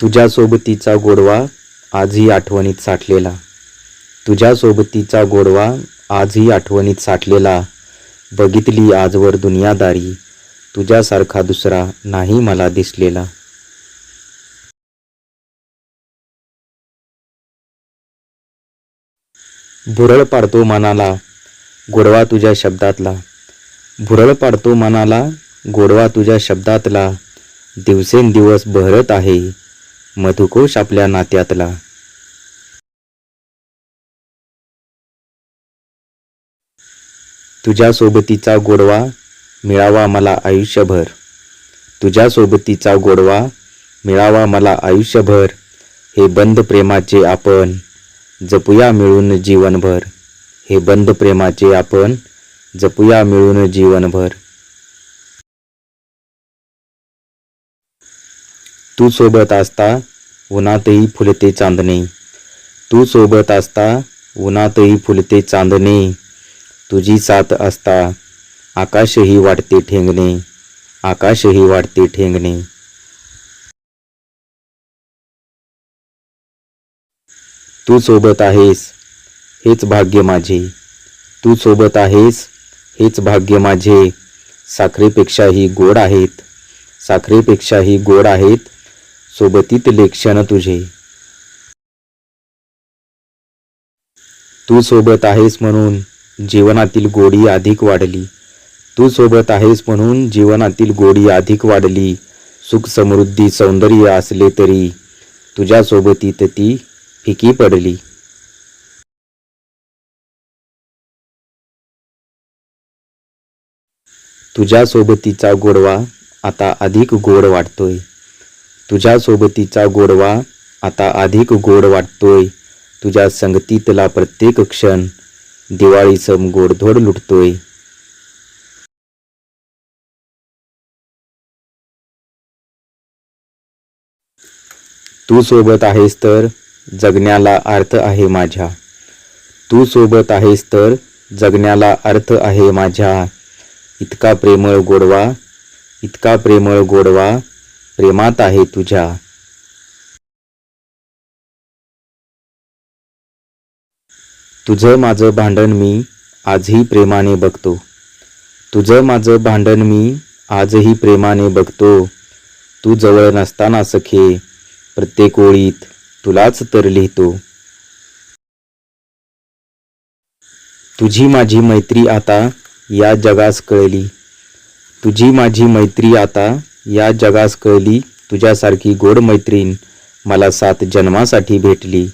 तुझ्या सोबतीचा गोडवा आजही आठवणीत साठलेला. तुझ्या सोबतीचा गोडवा आजही आठवणीत साठलेला. बघितली आजवर दुनियादारी तुझ्यासारखा दुसरा नाही मला दिसलेला. भुरळ पाडतो मनाला गोडवा तुझ्या शब्दातला. भुरळ पाडतो मनाला गोडवा तुझ्या शब्दातला. दिवसेंदिवस बहरत आहे. मधुकोश आपल्या नात्यातला. तुझ्या सोबतीचा गोडवा मिळावा मला आयुष्यभर. तुझ्या सोबतीचा गोडवा मिळावा मला आयुष्यभर. हे बंद प्रेमाचे आपण जपूया मिळून जीवनभर. हे बंद प्रेमाचे आपण जपूया मिळून जीवनभर. तू सोबत असता उन्हातही फुलते चांदणे. तू सोबत असता उन्हातही फुलते चांदणे. तुझी साथ असता आकाशही वाटते ठेंगणे. आकाशही वाटते ठेंगणे. तू सोबत आहेस हेच भाग्य माझे. तू सोबत आहेस हेच भाग्य माझे. साखरेपेक्षाही गोड आहेत. साखरेपेक्षाही गोड आहेत. सोबतीत लेक्षण तुझे. तू सोबत आहेस म्हणून जीवनातील गोडी अधिक वाढली. तू सोबत आहेस म्हणून जीवनातील गोडी अधिक वाढली. सुख समृद्धी सौंदर्य असले तरी तुझ्या सोबतीत ती फिकी पडली. तुझ्या सोबतीचा गोडवा आता अधिक गोड वाटतोय. तुझ्या सोबतीचा गोडवा आता अधिक गोड वाटतोय. तुझ्या संगतीतला प्रत्येक क्षण दिवाळी सम गोडधोड लुटतोय. तू सोबत आहेस तर जगण्याला अर्थ आहे माझ्या. तू सोबत आहेस तर जगण्याला अर्थ आहे माझ्या. इतका प्रेमळ गोडवा इतका प्रेमळ गोडवा प्रेमात आहे तुझ्या. तुझं माझं भांडण मी आजही प्रेमाने बघतो. तुझं माझं भांडण मी आजही प्रेमाने बघतो. तू जवळ नसताना सखे प्रत्येक ओळीत तुलाच तर लिहितो. तुझी माझी मैत्री आता या जगास कळली. तुझी माझी मैत्री आता या जगास कळली तुझ्यासारखी गोड मैत्रीण मला सात जन्मासाठी भेटली.